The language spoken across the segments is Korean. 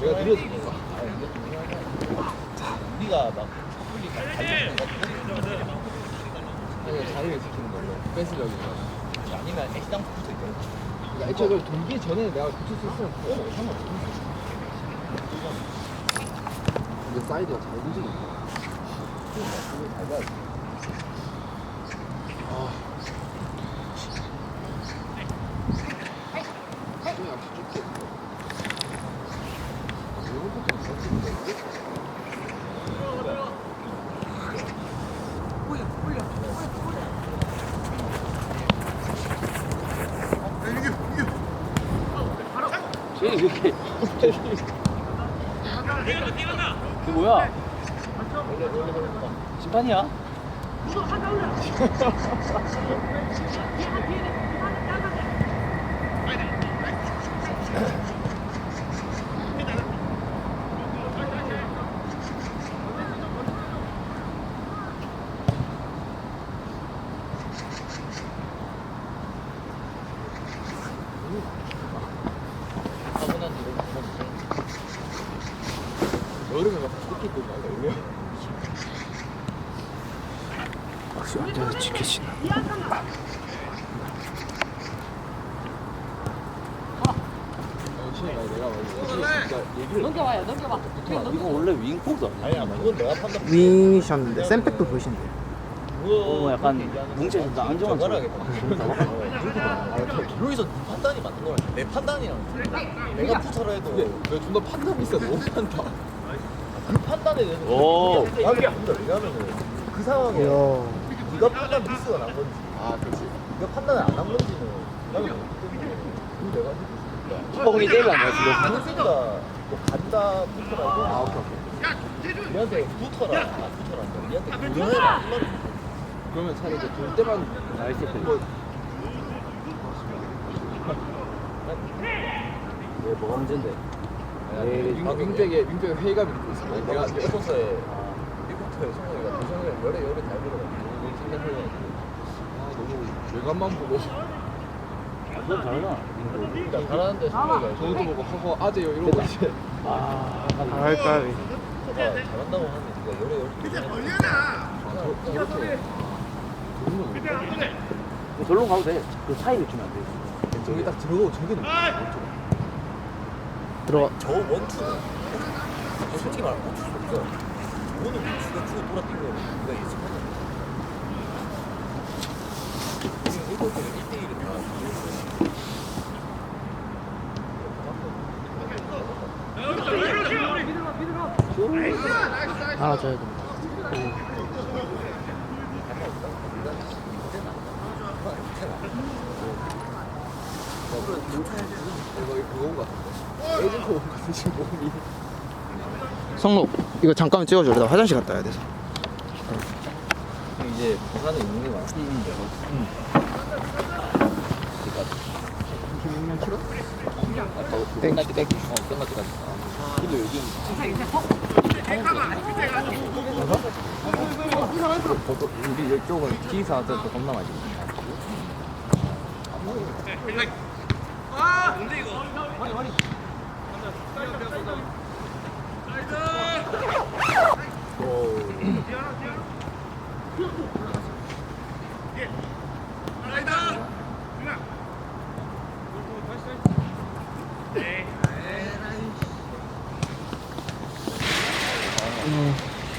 내가 이상하다. 우리가 막 우리가 달리는 거 같은 아니 자리를 지키는 걸로 뺏으려고 아니면 애시당 붙어 있대. 그러니까 애초에 그걸 동기 전에 내가 붙을 수 있으면 어 상관없어 근데 사이드가 잘 그걸 잘 봐야 돼. 손이 약간 좁게 이런 것도 있었는데 쟤 이렇게 그 뭐야 심판이야? 타고난 이런 거 보면 여름에 막 뜯기 고 막, 이러면 박수 앉아서 지키시나 얘기를 넘겨봐요, 넘겨봐. 이거 원래 윙코드 아니야? 판단. 윙이셨는데 쌤백도 보신대요 어, 약간 뭉쳐있다. 안정한. 하겠다. 여기서 네 판단이 맞는 거야. 내 판단이랑 내가 붙어라 해도 내가 존나 판단 비싸 너무 판다 그 판단에 대해서 오. 왜냐면은 그 상황에 이야 네가 판단 미스가 난 건지 아 그렇지 네가 판단을 안 한 건지는 나는 모르기 때문에 그걸 내가 뻥이 때려 아니야 지금? 강세가 뭐 간다 붙어라 이거 아 오케이 오케이. 우리한테 붙어라. 아 붙어라. 도전해라. 이 말이지. 그러면 차라리 이제 돌 때만 나이스 뭐. 왜 뭐가 문제인데? 윙- 윙백에 윙백에 회의감이 있고 있어 내가 스포츠에 리포트에 성호이가. 도전을 열에 열에 잘 들어가지고 생각해가지고. 아 너무 외관만 보고 넌 잘하잖아. 그러니까 잘하는데 성호이가 저것도 보고 허허 아재요 이러고 이제 아, 가 잘한다고 하면 네가 열에 도전해 아, 저, 저렇게 그런 건 없네. 절로 가도 돼. 그 사이를 주면 안 돼. 저기 딱 들어가고 저기는 들어가 저 원투는 저 솔직히 말하면 어쩔 수 없어 저거는 지가 주고 돌아뛰는 거 네가 예측하는 거야 지금 일곱 개는 1대1을 다 알아줘야 같은 지금 몸이 성록 이거 잠깐만 찍어줘. 나 화장실 갔다 와야 돼서. 이제 부산에 있는 게 많아. 땡 땡. 어 끝날 때까지. 근데 요즘 우리 이쪽은 기사한테도 겁나 많이 음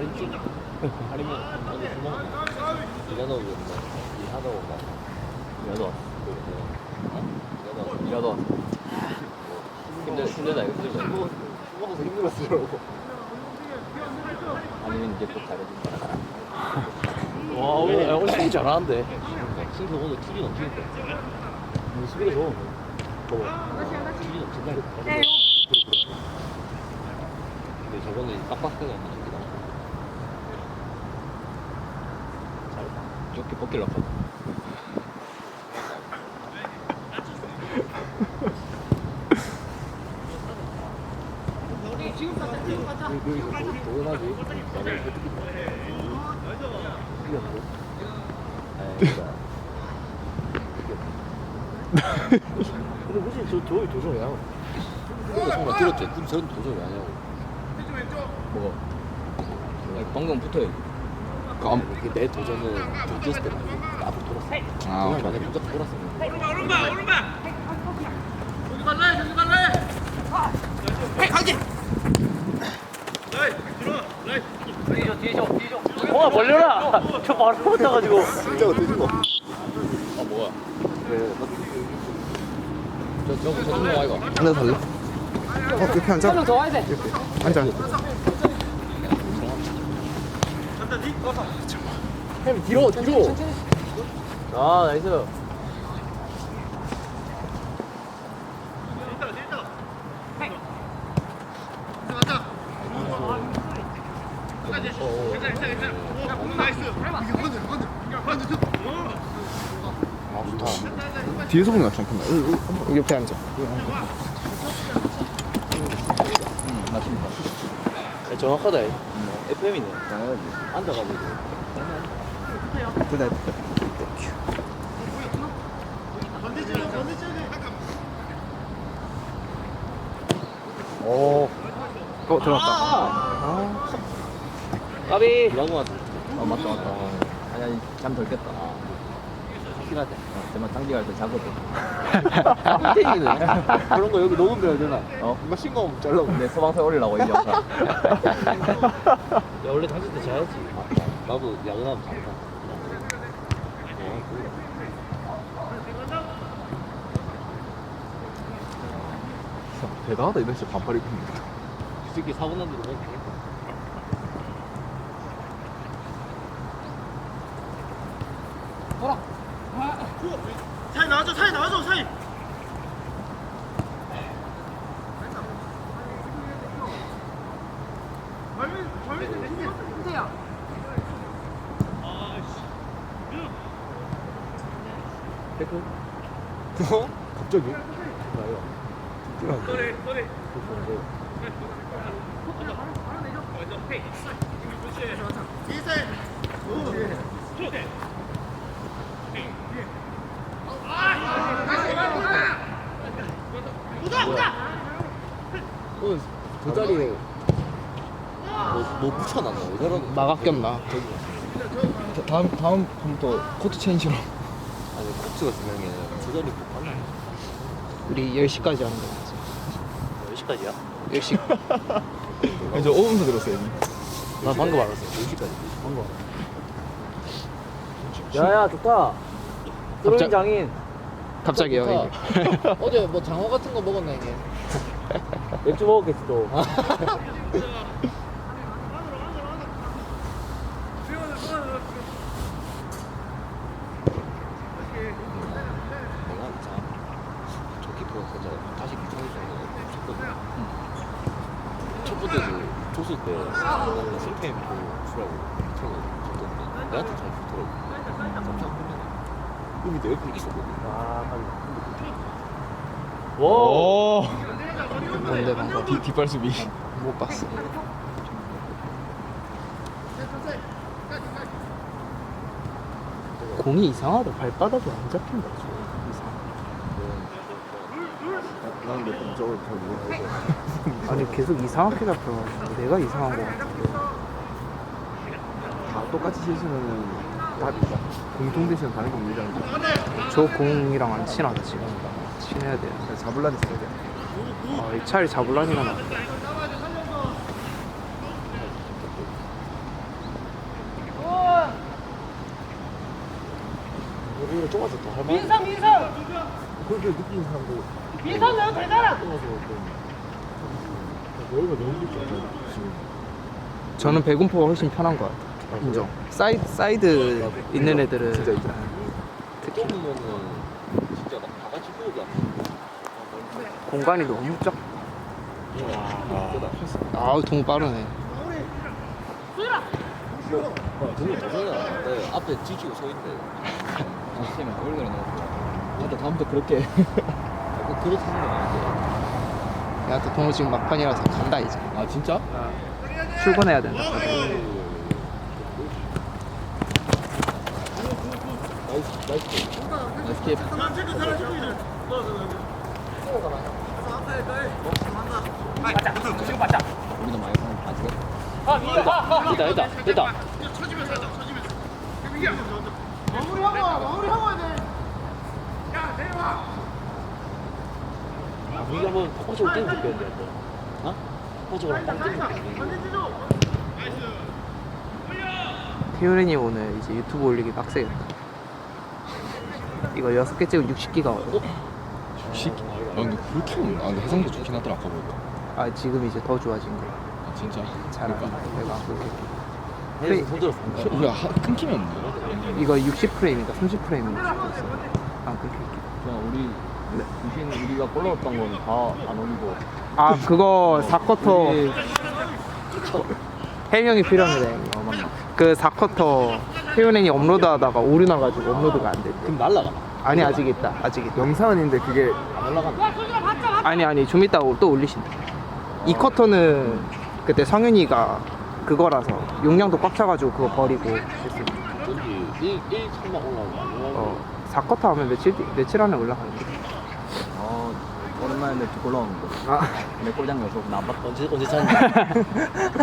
다리 쭉. 다리면 어디 구멍. 이하다 오겠다. 이하다 오다. 이라도 왔어. 어? 이라도 왔어. 힘들 힘들다 이거 힘들다. 먹어서 힘들었으라고. 아니면 이제 또 잘해준다. 와 오늘 야, 오늘 수비 잘하는데 승수 오늘 투지 넘치니까. 오늘 수비가 좋아 투지 넘친다. 근데 저번에 빡빡하게 이렇게 벗길라 고 여기서 도전하지. 나도 이렇게 뜯긴다. 뜯겼는데? 근데 무슨 저 저기 도전이야 정말 들었지? 그럼 저런 도전 왜 하냐고. 뭐가? 아니, 방금 붙어야 지. 그럼 그내 도전은 좀 뛰었을 때 앞으로 돌았어. 아, 오케이. 만약에 무조건 돌았으면 어 벌려라 저 바로 붙어가지고 진짜 어떻게 거아 뭐야? 그래. 저 저거 저 정도 아이가. 앉아 달래 어 이렇게 앉아 한명 더 와야 돼 앉아 햄 뒤로 뒤로. 아 나이스. 뒤에서 보는 거 괜찮겠다 여기 옆에 앉아. 맞습니다. 야, 정확하다 이. FM이네. 앉아가지고. 됐다 오어 들어갔다 까비 이라고 하지. 아 맞다 맞다. 아니 아니 잠덜 깼다. 아, 확실하대. 어, 정말 장기 갈때 자거든. 땡이네. 그런 거 여기 녹음돼야 되나? 어? 이거 신고 잘라. 내 소방서 올리려고 이 영상. 야 원래 당신 때 자야지 나도 야근하면 잘한다. 대단하다 이날 진짜 반팔 입고 있는 이 새끼 사고 난 대로 그냥 되겠다. 어? 갑자기? 나요. 오늘 저 자리에 뭐, 뭐 붙여놔 너 저런 나가 꼈나? 다음 다음 또 코트 체인지로. 아니 코치가 중요한 게 아니라 저 자리 못 봤나? 우리 10시까지 하는 거몇 시까지야? 10시. 저 5분서 들었어요 나 방금 알았어. 4시까지. 방금 야야 좋다. 갑자- 장인. 갑자기요 이게. 어제 뭐 장어 같은 거 먹었나 이게? 맥주 먹었겠지 또 내가 참, 저 키퍼가 진짜 다시 귀찮을 정도로 쳤거든. 첫 번째 그 줬을 때 나는 실패 그 주라고 쳤거든. 줬던데 내한테 잘 주더라고. 깜짝 놀랐네. 여기 내 옆에 있었거든. 아 와 오 뭔데 방금 뒷, 뒷발 수비 못 봤어 공이 이상하다 발바닥이 안 잡힌다 나는 내 동작을 잘 모르겠어. 아니 계속 이상하게 잡혀가지고 내가 이상한 거 같아 다 똑같이 실수는 답이다. 공통 대신 다른 건 밀잖아. 저 공이랑 안 친하다 지금 친해야 돼 잡을라니 써야 돼. 아, 이 차라리 잡을라니가 나 좁아서 더 할만해. 민성 민성 그렇게 느끼는 사람도 민성 너 되잖아 좁아서 좀 여기가 너무 않아요? 지금. 저는 배군포가 훨씬 편한 것 같아요. 인정. 사이드 사이드 있는 애들은 진짜 있다. 특히 좁으면은 진짜 막 다 같이 보여도 안 돼. 공간이 너무 적. 아우 동 빠르네. 어, 등이 세나? 네, 앞에 지키고 서. 아, 얼굴이 너무. 나도 다음부터 그렇게. 야, 또 동호 지금 막판이라서 간다 이제. 아, 진짜? 출근해야 된다. 나이스, 나이스. 나이스 캡. 이거 태우린이 오늘 이제 유튜브 올리기 빡세겠다. 이거 6개 찍으면 60기가 와요. 60? 근데 그렇게 아 근데 해상도 좋긴 하더라 아까 보니까 아 지금 이제 더 좋아진 거야. 아 진짜? 잘안 그러니까. 내가 그렇게. 해서 손들었어 우리가 하- 끊기면 없네 이거 60 프레임인가 30 프레임인가 찍고 있어. 아 그렇게. 그냥 우리 유신 우리가 골 넣었던 건다안 올리고 아 그거 4쿼터 해명이 필요합니다. 형님. 어 맞나 그 4쿼터 태윤행이 업로드하다가 오류 나가지고 업로드가 안 됐대. 그럼 날라가. 아니 아직 있다. 아직 있다. 영상은 있는데 그게 안 올라간다. 아니 아니 좀 이따 또 올리신다. 이 쿼터는 그때 성윤이가 그거라서 용량도 꽉 차가지고 그거 버리고 했어. 전지 1, 1, 3만 올라오고. 어 4쿼터 하면 며칠 뒤- 며칠 안에 올라가는 거. 어 오랜만에 내골 넣었는 거 아. 내 골장면 저거 나안 봤 언제 언제 찼는데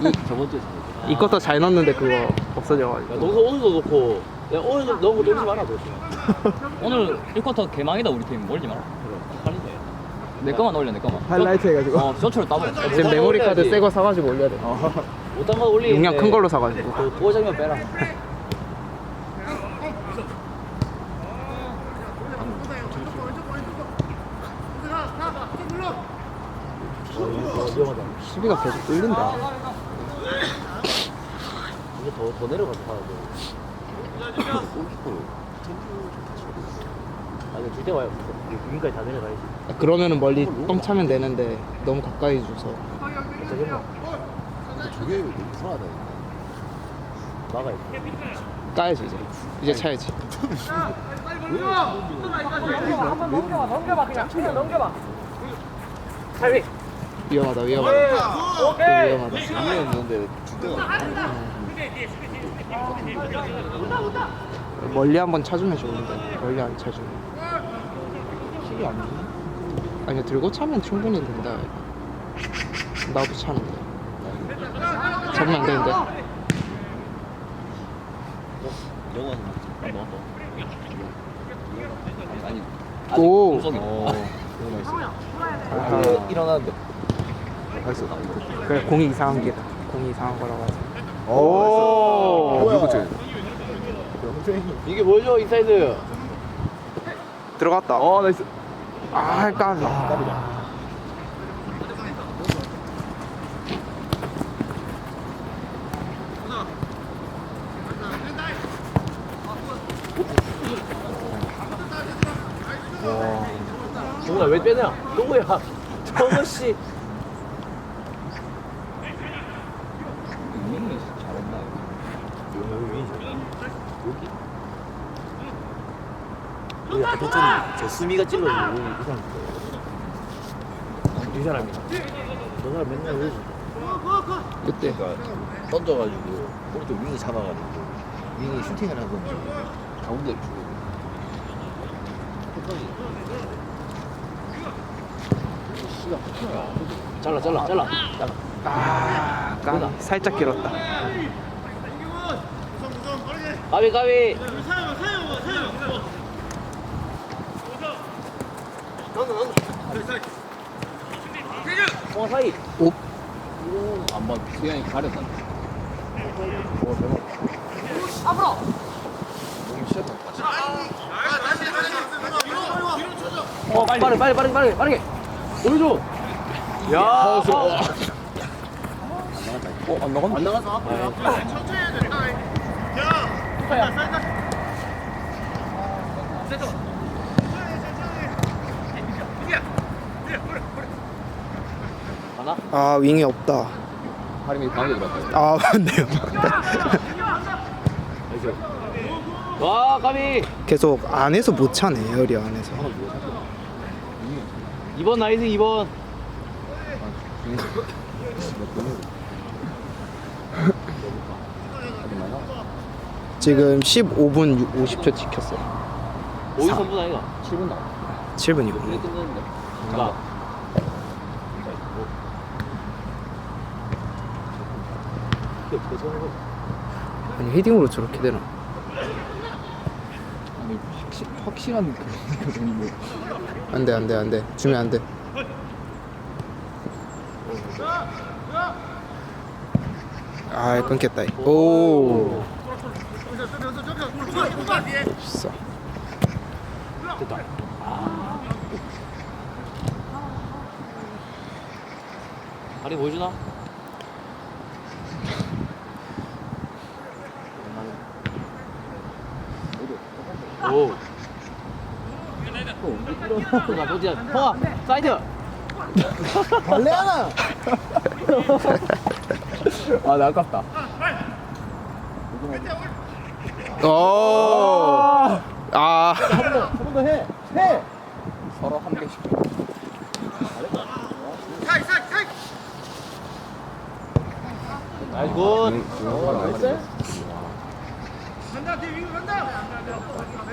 이 저번 주에 찼는데 이 쿼터 잘 넣었는데 그거 없어져가지고. 너서 오늘도 놓고, 야, 오늘 넣은 거 놀지 마라, 너. 오늘 1쿼터 개망이다 우리 팀 몰지 마라 내 거만 올려 내 거만 하이라이트 해가지고. 어 쇼츠를 따먹어 지금 메모리 카드 새거 사가지고 올려야 돼. 못한 거 올리. 용량 큰 걸로 사가지고. 그 도어 장면 빼라. 위험하다. 수비가 계속 뚫린다. 이제 더, 더 내려가서 봐야 돼. 아니, 줄때 와요. 여기까지 다 내려가야지. 그러면은 멀리 뻥 차면 되는데 너무 가까이 줘서 어쩌겠노? 저게 너무 불안하다. 막아야 돼. 까야지 이제. 이제 차야지. 한번 넘겨봐 넘겨봐 그냥 그냥 넘겨봐 하위 위험하다 위험하다. 또 오케이 위험하다. 분명했는데 줄 때가 멀리 한번 차주면 좋은데 멀리 안 차주면. 힘이 안 주네. 아니 들고 차면 충분히 된다. 나도 차는데. 잡으면 안 되는데. 영원 뭐? 아니 오. 너무 맛있어. 아하. 일어나는데. 맛있어. 그래 공이 이상한 게다. 공이 이상한 거라고 하지. 오. 누구 쟤? 이게 뭐죠, 인사이드? 들어갔다. 어 나이스. 아 까비. 정우야, 왜 빼냐? 정우야. 정우 씨. 유민이 잘했나 여기? 대천이 저 수미가 찔러서 여기 이 사람. 이 사람이 저 사람 맨날 그러지. 그때 그러니까 던져가지고 오른쪽 윙이 잡아가지고 윙이 슈팅을 하던지. 가운데로 주고 잘라 잘라 잘라. 잘라. 아 까비 살짝 길었다. 가비 가비 어 사이. 오. 한번 수현이 가렸다 어 대박 앞으로. 너무 싫다 빨리. 빠르게 빠르게. 빠르게 빠르게 빠르게 보여줘 야 어, 안 나갔나? 안 나갔어 하나? 아 윙이 없다. 하림이 가운데 들어갔다. 아 맞네요. 와 까비. 계속 안에서 못 차네 에어리 안에서. 2번 나이스 2번 지금 15분 50초 찍혔어 오이 선분 아이가 7분 나왔다. 7분이고 이제 끝났는데. 가. 아니 헤딩으로 저렇게 되나? 아니, 확실, 확실한 그 뭐. 안돼 안돼 안돼. 주면 안돼. 아 끊겼다. 오 진짜 다리 보여주나? 오. 나 보자. 허아, 사이드. 아, 나 아깝다. 오. 아. 서로 한 개씩. 나이스 굿.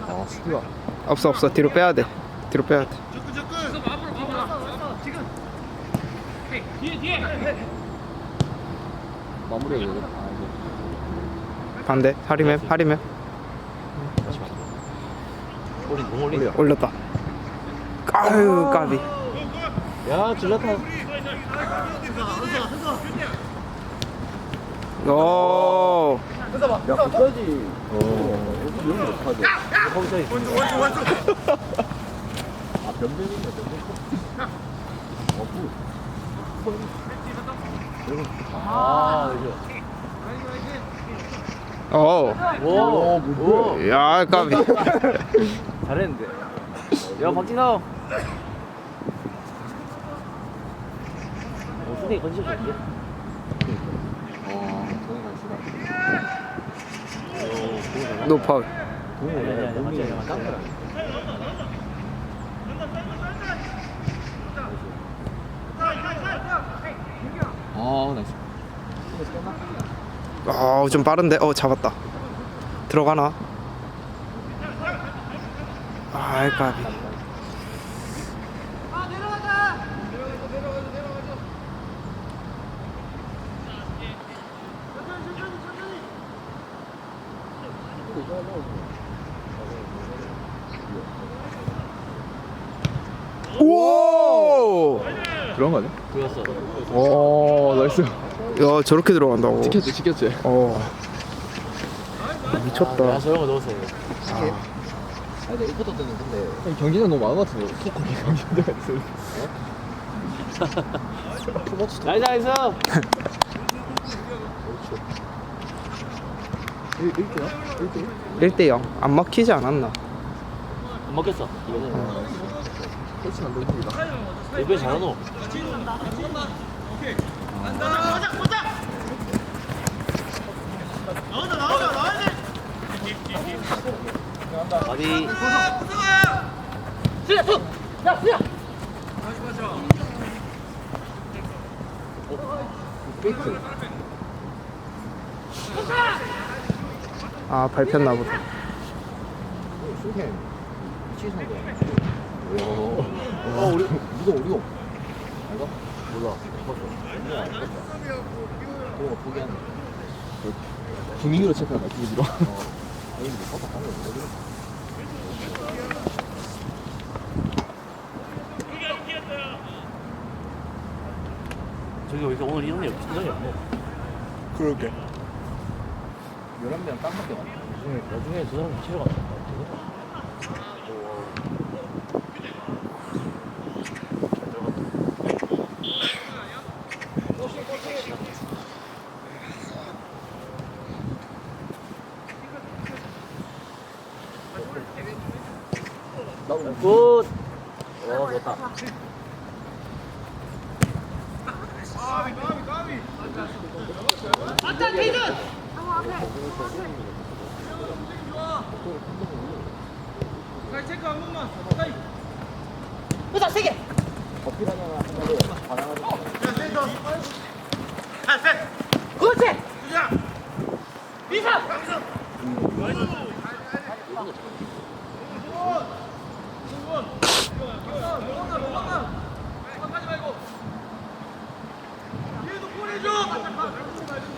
아, 수비가. 없어 없어 뒤로 빼야 돼. 뒤로 빼야 돼. 마무리해야 돼. 아. 반대. 하리맵 하리맵 우리 공 올리. 올렸다. 아유 까비. 야, 줄라타. 오. 야, 끝까지. 어, 이런 거 못하죠. 거기서 있어. 아, 변명이네, 변명. 어, 구. 아, 이거. 오. 오, 오. 야 까비. 잘했는데. 야, 박진호. 어, 수비 건질 수. 아, 싫어. 노 파울. 아, 나이스. 아 좀 빠른데. 어 잡았다. 들어가나? 아 까비. 오! 그런 거 아니야? 보였어. 오, 나이스. 야 저렇게 들어간다고. 지켰지, 지켰지. 어. 야, 미쳤다. 저런 거 넣었어요. 아 니 근데 이것도 뜨는 근데 아니, 경기장 너무 많은 것 같은데. 속하게 경기장가 있어. 나이스, 나이스. 1, 1대요? 1대1? 1대 0. 안 막히지 않았나? 안 먹겠어. 이거는. 코치 안 됩니다. 이번에 잘하노. 아니 페이크. 아 밟혔나 보다. 거야 어 우리 누가 우리고 몰라. 그거 포기하는 거 분위기로 체크한다, 분위기로. 저기 여기서 오늘 이런 일 진정이 없네. 그러게. 11명 깜빡이 왔네 나중에 나중에 저 사람 치러 갔다. 아빠지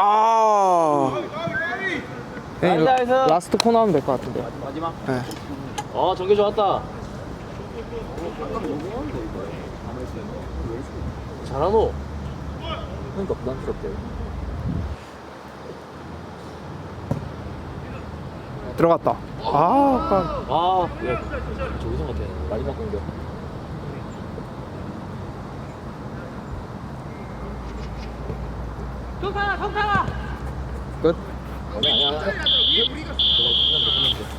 아 네, 라- 나이스, 나이스. 라스트 코너 하면 될 것 같은데 마지막. 네. 어 전개 좋았다. 잘하노. 그러니까 부담스럽대. 들어갔다 아 아까 아, 야, 조기성 같아. 마지막 공격. 끝 아니 아니야.